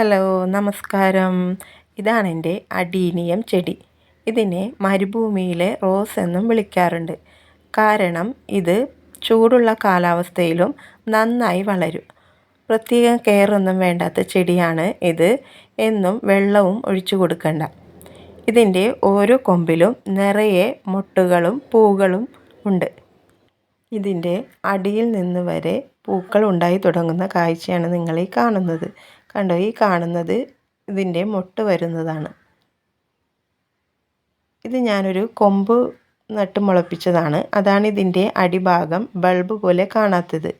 Hello നമസ്കാരം. ഇതാണ് എന്റെ അഡീനിയം ചെടി. ഇതിനെ മരുഭൂമിയിലെ റോസ് എന്നും വിളിക്കാറുണ്ട്. കാരണം ഇത് ചൂടുള്ള കാലാവസ്ഥയിലും നന്നായി വളരും. പ്രത്യേകം കെയറൊന്നും വേണ്ടാത്ത ചെടിയാണ് ഇത്. എന്നും വെള്ളവും ഒഴിച്ചു കൊടുക്കണ്ട. ഇതിന്റെ ഓരോ കൊമ്പിലും നിറയെ മുട്ടുകളും പൂകളും ഉണ്ട്. ഇതിന്റെ അടിയിൽ നിന്ന് വരെ പൂക്കൾ ഉണ്ടായി തുടങ്ങുന്ന കാഴ്ചയാണ് നിങ്ങളീ കാണുന്നത്. കണ്ടോ ഈ കാണുന്നത് ഇതിന്റെ മൊട്ട് വരുന്നതാണ്. ഇത് ഞാനൊരു കൊമ്പ് നട്ട് മുളപ്പിച്ചതാണ്. അതാണ് ഇതിന്റെ അടിഭാഗം ബൾബ് പോലെ കാണാത്തത്.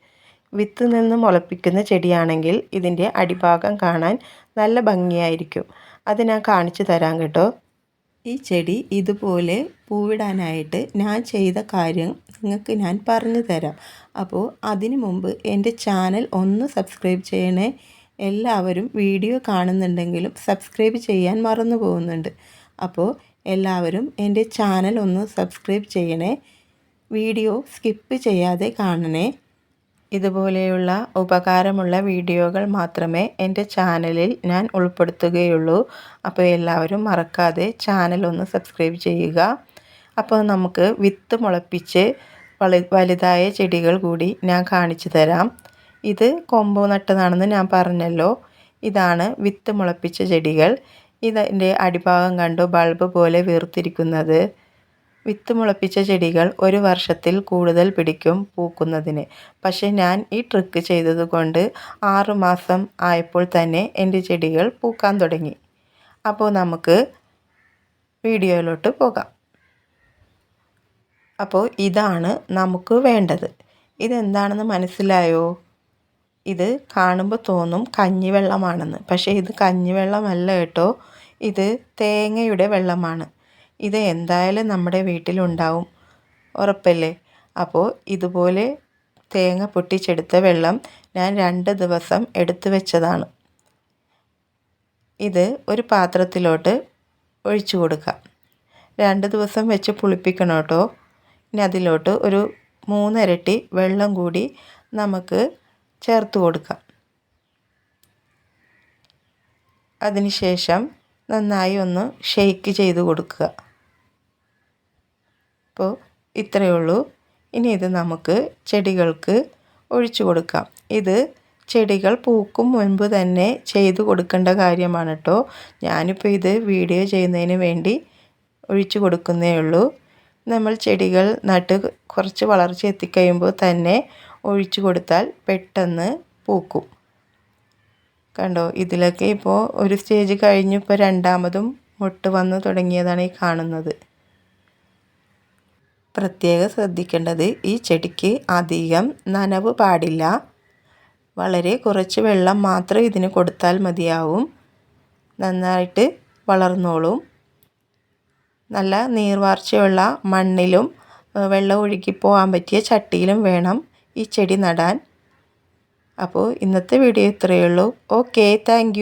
വിത്ത് നിന്ന് മുളപ്പിക്കുന്ന ചെടിയാണെങ്കിൽ ഇതിന്റെ അടിഭാഗം കാണാൻ നല്ല ഭംഗിയായിരിക്കും. അത് ഞാൻ കാണിച്ചു തരാം കേട്ടോ. ഈ ചെടി ഇതുപോലെ പൂവിടാനായിട്ട് ഞാൻ ചെയ്ത കാര്യം നിങ്ങൾക്ക് ഞാൻ പറഞ്ഞു തരാം. അപ്പോൾ അതിനു മുമ്പ് എന്റെ ചാനൽ ഒന്ന് സബ്സ്ക്രൈബ് ചെയ്യണേ. എല്ലാവരും വീഡിയോ കാണുന്നുണ്ടെങ്കിലും സബ്സ്ക്രൈബ് ചെയ്യാൻ മറന്നു പോകുന്നുണ്ട്. അപ്പോൾ എല്ലാവരും എന്റെ ചാനൽ ഒന്ന് സബ്സ്ക്രൈബ് ചെയ്യണേ. വീഡിയോ സ്കിപ്പ് ചെയ്യാതെ കാണണേ. ഇതുപോലെയുള്ള ഉപകാരമുള്ള വീഡിയോകൾ മാത്രമേ എന്റെ ചാനലിൽ ഞാൻ ഉൾപ്പെടുത്തുകയുള്ളൂ. അപ്പോൾ എല്ലാവരും മറക്കാതെ ചാനൽ ഒന്ന് സബ്സ്ക്രൈബ് ചെയ്യുക. അപ്പോൾ നമുക്ക് വിത്ത് മുളപ്പിച്ച് വലുതായ ചെടികൾ കൂടി ഞാൻ കാണിച്ചു തരാം. ഇത് കൊമ്പ് നട്ടതാണെന്ന് ഞാൻ പറഞ്ഞല്ലോ. ഇതാണ് വിത്ത് മുളപ്പിച്ച ചെടികൾ. ഇതിന്റെ അടിഭാഗം കണ്ടു ബൾബ് പോലെ വീർത്തിരിക്കുന്നത്. വിത്ത് മുളപ്പിച്ച ചെടികൾ ഒരു വർഷത്തിൽ കൂടുതൽ പിടിക്കും പൂക്കുന്നതിന്. പക്ഷേ ഞാൻ ഈ ട്രിക്ക് ചെയ്തതുകൊണ്ട് ആറുമാസം ആയപ്പോൾ തന്നെ എന്റെ ചെടികൾ പൂക്കാൻ തുടങ്ങി. അപ്പോൾ നമുക്ക് വീഡിയോയിലോട്ട് പോകാം. അപ്പോൾ ഇതാണ് നമുക്ക് വേണ്ടത്. ഇതെന്താണെന്ന് മനസ്സിലായോ? ഇത് കാണുമ്പോൾ തോന്നും കഞ്ഞിവെള്ളമാണെന്ന്. പക്ഷേ ഇത് കഞ്ഞിവെള്ളമല്ല കേട്ടോ. ഇത് തേങ്ങയുടെ വെള്ളമാണ്. ഇത് എന്തായാലും നമ്മുടെ വീട്ടിലുണ്ടാവും. ഉറപ്പല്ലേ? അപ്പോൾ ഇതുപോലെ തേങ്ങ പൊട്ടിച്ചെടുത്ത വെള്ളം ഞാൻ രണ്ട് ദിവസം എടുത്തു വെച്ചതാണ്. ഇത് ഒരു പാത്രത്തിലോട്ട് ഒഴിച്ചു കൊടുക്കാം. രണ്ട് ദിവസം വെച്ച് പുളിപ്പിക്കണം കേട്ടോ. ഇനി അതിലോട്ട് ഒരു മൂന്നിരട്ടി വെള്ളം കൂടി നമുക്ക് ചേർത്ത് കൊടുക്കാം അതിനുശേഷം നന്നായി ഒന്ന് ഷെയ്ക്ക് ചെയ്ത് കൊടുക്കുക. അപ്പോൾ ഇത്രയേ ഉള്ളൂ. ഇനി ഇത് നമുക്ക് ചെടികൾക്ക് ഒഴിച്ചു കൊടുക്കാം. ഇത് ചെടികൾ പൂക്കും മുൻപ് തന്നെ ചെയ്തു കൊടുക്കേണ്ട കാര്യമാണ് കേട്ടോ ഞാനിപ്പോൾ ഇത് വീഡിയോ ചെയ്യുന്നതിന് വേണ്ടി ഒഴിച്ചു കൊടുക്കുന്നേ ഉള്ളൂ. നമ്മൾ ചെടികൾ നട്ട് കുറച്ച് വളർച്ച എത്തിക്കഴിയുമ്പോൾ തന്നെ ഒഴിച്ചു കൊടുത്താൽ പെട്ടെന്ന് പൂക്കും. കണ്ടോ? ഇതിലൊക്കെ ഇപ്പോൾ ഒരു സ്റ്റേജ് കഴിഞ്ഞ് ഇപ്പോൾ രണ്ടാമതും മുട്ട് വന്ന് തുടങ്ങിയതാണ് ഈ കാണുന്നത്. പ്രത്യേകം ശ്രദ്ധിക്കേണ്ടത് ഈ ചെടിക്ക് അധികം നനവ് പാടില്ല. വളരെ കുറച്ച് വെള്ളം മാത്രം ഇതിന് കൊടുത്താൽ മതിയാവും. നന്നായിട്ട് വളർന്നോളും. നല്ല നീർവാർച്ചയുള്ള മണ്ണിലും വെള്ളം ഒഴുകി പോകാൻ പറ്റിയ ചട്ടിയിലും വേണം ഈ ചെടി നടാൻ. അപ്പോൾ ഇന്നത്തെ വീഡിയോ ഇത്രയേ ഉള്ളൂ. Okay thank